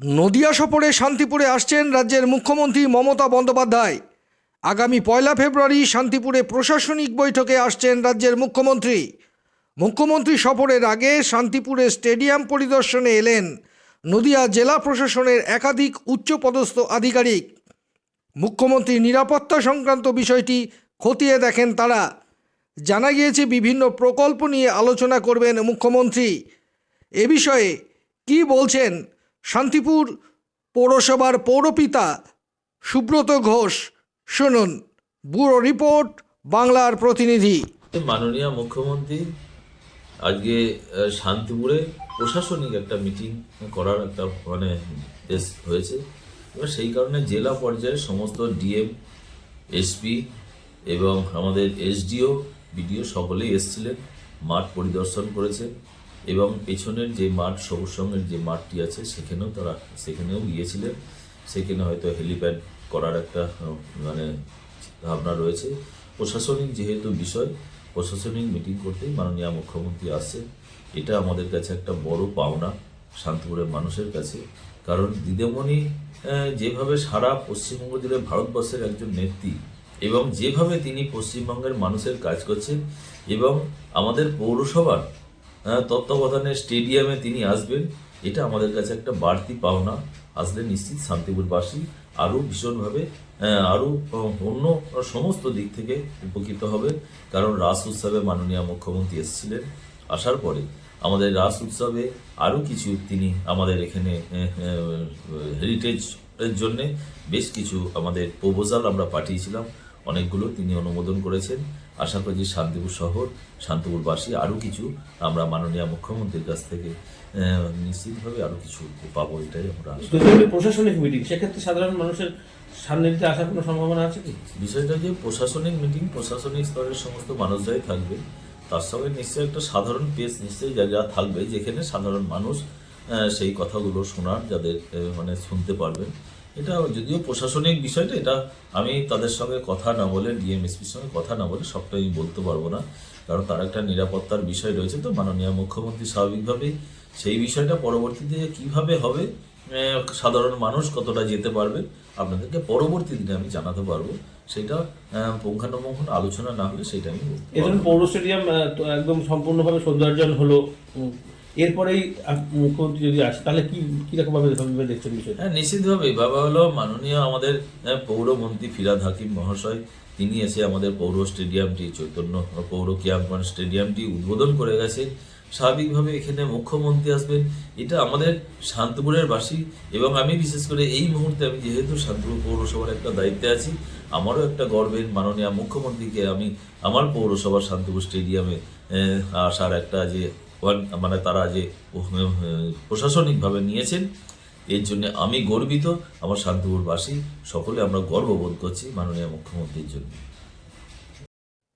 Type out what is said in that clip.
নদিয়া সফরে শান্তিপুরে আসছেন রাজ্যের মুখ্যমন্ত্রী মমতা বন্দ্যোপাধ্যায়। আগামী পয়লা ফেব্রুয়ারি শান্তিপুরে প্রশাসনিক বৈঠকে আসছেন রাজ্যের মুখ্যমন্ত্রী। মুখ্যমন্ত্রী সফরের আগে শান্তিপুরে স্টেডিয়াম পরিদর্শনে এলেন নদিয়া জেলা প্রশাসনের একাধিক উচ্চপদস্থ আধিকারিক। মুখ্যমন্ত্রী নিরাপত্তা সংক্রান্ত বিষয়টি খতিয়ে দেখেন তারা। জানা গিয়েছে, বিভিন্ন প্রকল্প নিয়ে আলোচনা করবেন মুখ্যমন্ত্রী। এ বিষয়ে কি বলছেন শান্তিপুর পৌরসভার পৌরপিতা সুব্রত ঘোষ। শুনুন, ব্যুরো রিপোর্ট, বাংলার প্রতিনিধি। মাননীয় মুখ্যমন্ত্রী, আজকে শান্তিপুরে প্রশাসনিক একটা মিটিং করার একটা মানে হয়েছে। এবার সেই কারণে জেলা পর্যায়ে সমস্ত ডিএম, এসপি এবং আমাদের এসডিও, বিডিও সকলেই এসছিলেন, মাঠ পরিদর্শন করেছেন এবং পেছনের যে মাঠ, সবুজ সঙ্গের যে মাঠটি আছে, সেখানেও তারা, সেখানেও গিয়েছিলেন। সেখানে হয়তো হেলিপ্যাড করার একটা মানে ভাবনা রয়েছে। প্রশাসনিক যেহেতু বিষয়, প্রশাসনিক মিটিং করতেই মাননীয় মুখ্যমন্ত্রী আসছেন। এটা আমাদের কাছে একটা বড় পাওনা শান্তিপুরের মানুষের কাছে। কারণ দিদিমণি যেভাবে সারা পশ্চিমবঙ্গ জুড়ে ভারতবর্ষের একজন নেত্রী এবং যেভাবে তিনি পশ্চিমবঙ্গের মানুষের কাজ করছেন এবং আমাদের পৌরসভার তত্ত্বাবধানে স্টেডিয়ামে তিনি আসবেন। এটা আমাদের কাছে একটা বাড়তি পাওনা। আসলে নিশ্চিত শান্তিপুরবাসী আরও ভীষণভাবে আরও অন্য সমস্ত দিক থেকে উপকৃত হবে। কারণ রাস উৎসবে মাননীয় মুখ্যমন্ত্রী এসেছিলেন। আসার পরে আমাদের রাস উৎসবে আরও কিছু তিনি আমাদের এখানে হেরিটেজ এর জন্য বেশ কিছু আমাদের প্রপোজাল আমরা পাঠিয়েছিলাম। অনেকগুলো তিনি অনুমোদন করেছেন। আশা করি শান্তিপুর শহর শান্তিপুরবাসী আরও কিছু আমরা মাননীয় মুখ্যমন্ত্রীর কাছ থেকে নিশ্চিতভাবে আরও কিছু পাবো এটাই আমরা প্রশাসনিক মিটিং সেক্ষেত্রে সাধারণ মানুষের সান্নিধ্যে আসার কোনো সম্ভাবনা আছে কি? বিষয়টা যে প্রশাসনিক মিটিং প্রশাসনিক স্তরের সমস্ত মানুষরাই থাকবে। তার সঙ্গে নিশ্চয়ই একটা সাধারণ পেজ নিশ্চয়ই যা যা থাকবে যেখানে সাধারণ মানুষ সেই কথাগুলো শোনার যাদের মানে শুনতে পারবেন। এটা যদিও প্রশাসনিক বিষয়টা এটা আমি তাদের সঙ্গে কথা না বলে ডিএমএসপির সঙ্গে কথা না বলে সবটা আমি বলতে পারব না। কারণ তার একটা নিরাপত্তার বিষয় রয়েছে তো মাননীয় মুখ্যমন্ত্রী স্বাভাবিকভাবেই সেই বিষয়টা পরবর্তীতে কীভাবে হবে সাধারণ মানুষ কতটা যেতে পারবে আপনাদেরকে পরবর্তী দিনে আমি জানাতে পারব। সেটা পুঙ্খানুপুঙ্খ আলোচনা না হলে সেটা আমি বলতে এ ধরুন পৌর স্টেডিয়াম একদম সম্পূর্ণভাবে সৌন্দর্যন হলো এরপরেই মুখ্যমন্ত্রী যদি আসে, তাহলে কি কীরকম ভাবে ভাবে দেখছেন বিষয়টা? হ্যাঁ নিশ্চিতভাবেই। বাবা হলো মাননীয় আমাদের পৌরমন্ত্রী ফিরাদ হাকিম মহাশয়। তিনি এসে আমাদের পৌর স্টেডিয়ামটি, চৈতন্য পৌর কিয়ামপান স্টেডিয়ামটি উদ্বোধন করে গেছে স্বাভাবিকভাবে এখানে মুখ্যমন্ত্রী আসবেন। এটা আমাদের শান্তপুরের বাসী। এবং আমি বিশেষ করে এই মুহূর্তে আমি যেহেতু শান্তিপুর পৌরসভার একটা দায়িত্বে আছি, আমারও একটা গর্বের মাননীয় মুখ্যমন্ত্রীকে আমি আমার পৌরসভার শান্তিপুর স্টেডিয়ামে আসার একটা যে মানে তারা যে প্রশাসনিকভাবে নিয়েছেন, এর জন্য আমি গর্বিত। আমার শান্তিপুরবাসী সকলে আমরা গর্ববোধ করছি মাননীয় মুখ্যমন্ত্রীর জন্য।